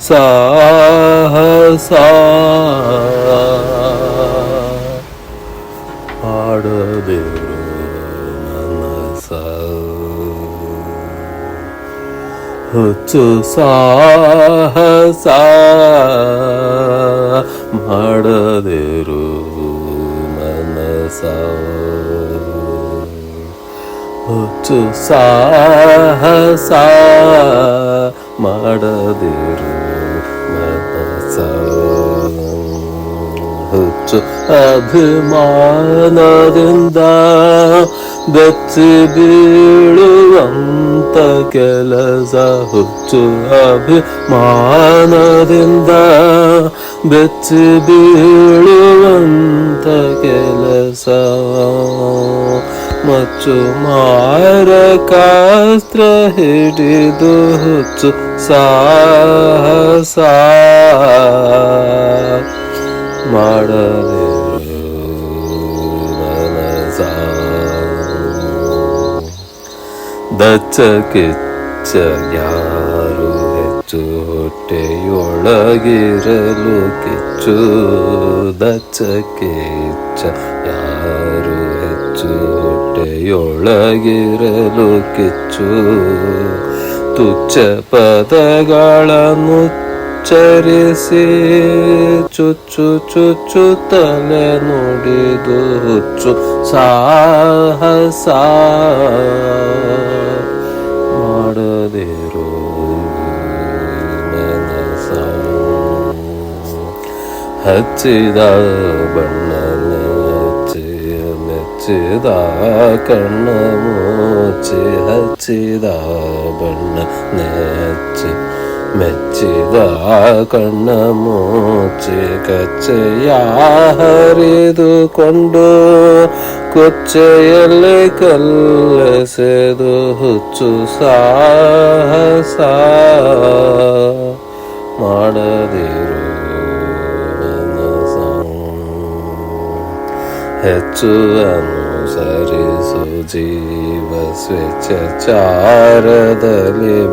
sa sa ಹುಚ್ಚು ಸಾಹಸ ಮಾಡದಿರು ಮನಸ ಹುಚ್ಚು ಸಾಹಸ ಮಾಡದಿರು ಮನಸ ಹುಚ್ಚು ಅಭಿಮಾನದಿಂದ ಬೆಚ್ಚಿ ಬೀಳುವಂತ ಕೆಲಸ ಹುಚ್ಚು ಅಭಿಮಾನದಿಂದ ಬೆಚ್ಚಿ ಬೀಳುವಂತ ಕೆಲಸ. ಮಚ್ಚು ಮಾರಕಾಸ್ತ್ರ ಹಿಡಿದು ಹುಚ್ಚು ಸಾಹಸ ಮಾಡದಿರು ದಚ್ಚ ಕಿಚ್ಚ ಯಾರು ಹೆಚ್ಚು ಹೊಟ್ಟೆಯೊಳಗಿರಲು ಕಿಚ್ಚು ದಚ್ಚ ಕಿಚ್ಚ ಯಾರು ಹೆಚ್ಚು ಹೊಟ್ಟೆಯೊಳಗಿರಲು ಕಿಚ್ಚು ತುಚ್ಛ ಪದಗಳನ್ನು ಚರಿಸಿ ಚುಚ್ಚು ಚುಚ್ಚು ತಲೆ ನುಡಿದು ಹುಚ್ಚು ಸಾಹಸ പാടതിരോ ഹച്ചിത കണ്ണമോച്ച് ഹച്ചിത ബണ്ണ നെച്ച് മെച്ചിത കണ്ണമോച്ച് കച്ചയാ ഹരിതു കൊണ്ടു ಮೆಚ್ಚಿದ ಕಣ್ಣ ಮುಚ್ಚಿ ಕಚ್ಚೆಯ ಹರಿದುಕೊಂಡು ಕೊಚ್ಚೆಯಲ್ಲಿ ಕಲ್ಲಸೆದು ಹುಚ್ಚು ಸಾಹಸ ಮಾಡದಿರು ಮನಸ ಹೆಚ್ಚು ಅನುಸರಿಸು ಜೀವ ಸ್ವೇಚ್ಛಾಚಾರದಲ್ಲಿ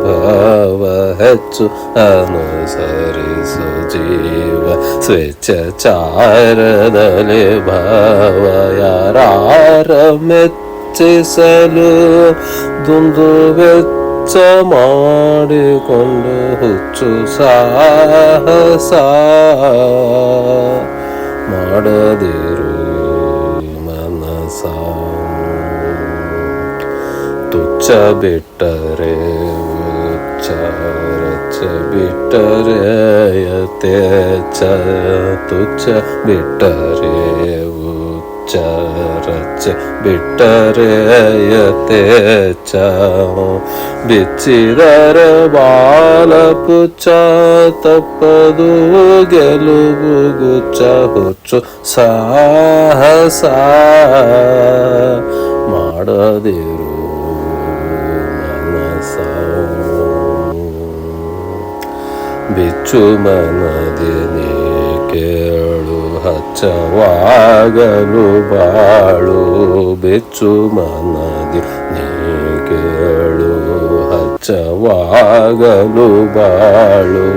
ಭಾವ ಹೆಚ್ಚು ಅನುಸರಿಸು ಜೀವ ಸ್ವೇಚ್ಛಾಚಾರದಲ್ಲಿ ಭಾವ ಯಾರ ಮೆಚ್ಚಿಸಲು ದುಂದು ವೆಚ್ಚ ಮಾಡಿಕೊಂಡು ಹುಚ್ಚು ಸಾಹಸ ಮಾಡದಿರು ತುಚ್ಛ ಬಿಟ್ಟರೆ ಉಚ್ಚ ರಚ್ಚ ಬಿಟ್ಟರೆ ಯಥೇಚ್ಛ ತುಚ್ಛ ಬಿಟ್ಟರೆ ಉಚ್ಚ ರಚ್ಚ ಬಿಟ್ಟರೆ ಯಥೇಚ್ಛ ಬಿಚ್ಚಿದರ ಬಾಲ ಪುಚ್ಚ ತಪ್ಪದು ಗೆಲುವು ಗುಚ್ಚ ಹುಚ್ಚು ಸಾಹಸ ಮಾಡದಿರು ಬಿಚ್ಚು ಮನದಿನಿ ಕೇಳು ಹಚ್ಚವಾಗಲು ಬಾಳು. ಬಿಚ್ಚು ಮನದಿ ಕೇಳು ಹಚ್ಚವಾಗಲು ಬಾಳು.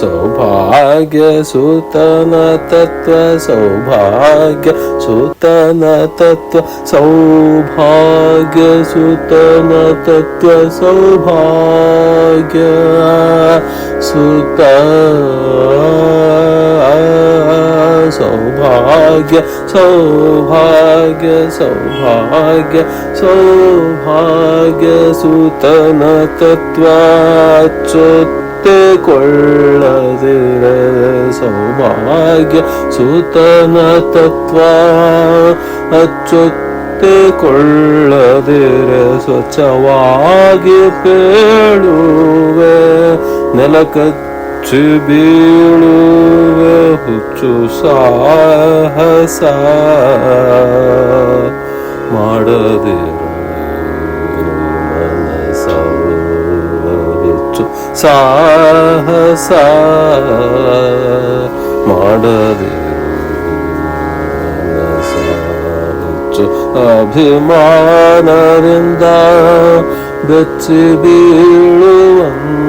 ಸೌಭಾಗ್ಯ ಸುತನ ತತ್ವ ಸೌಭಾಗ್ಯ ಸುತನ ತತ್ವ ಸೌಭಾಗ್ಯ ಸುತನ ತತ್ವ ಸೌಭಾಗ್ಯ ಸುತ ಸೌಭಾಗ್ಯ ಸೌಭಾಗ್ಯ ಸೌಭಾಗ್ಯ ಸೌಭಾಗ್ಯ ಸುತನ ತತ್ವ ಕೊಳ್ಳದಿರ ಸೌಭಾಗ್ಯ ಸುತನ ತತ್ವ ಅಚ್ಚೊತ್ತಿಕೊಳ್ಳದಿರೆ ಸ್ವಚ್ಛವಾಗಿ ಪೇಳುವೆ ನೆಲಕಚ್ಚಿ Tübülü ve huttu sahasa Maradir sahasa ಮಾಡದಿತ್ತು ಅಭಿಮಾನರಿಂದ ಬೆಚ್ಚಿ ಬೀಳುವಂತ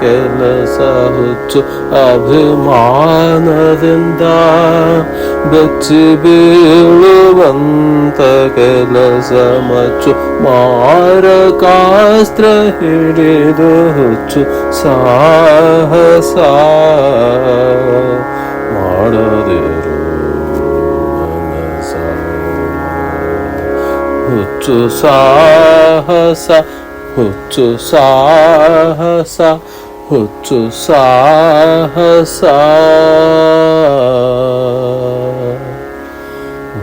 ಕೆಲಸ ಹುಚ್ಚು ಅಭಿಮಾನದಿಂದ ಬೆಚ್ಚಿ ಬೀಳುವಂತ ಕೆಲಸ ಮಚ್ಚು ಮಾರಕಾಸ್ತ್ರ ಹಿಡಿದು ಹುಚ್ಚು ಸಾಹಸ ಮಾಡದಿರು ಹುಚ್ಚು ಸಾಹಸ ಹುಚ್ಚು ಸಾಹಸ ಹುಚ್ಚು ಸಾಹಸ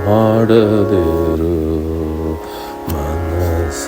ಮಾಡದಿರು ಮನಸ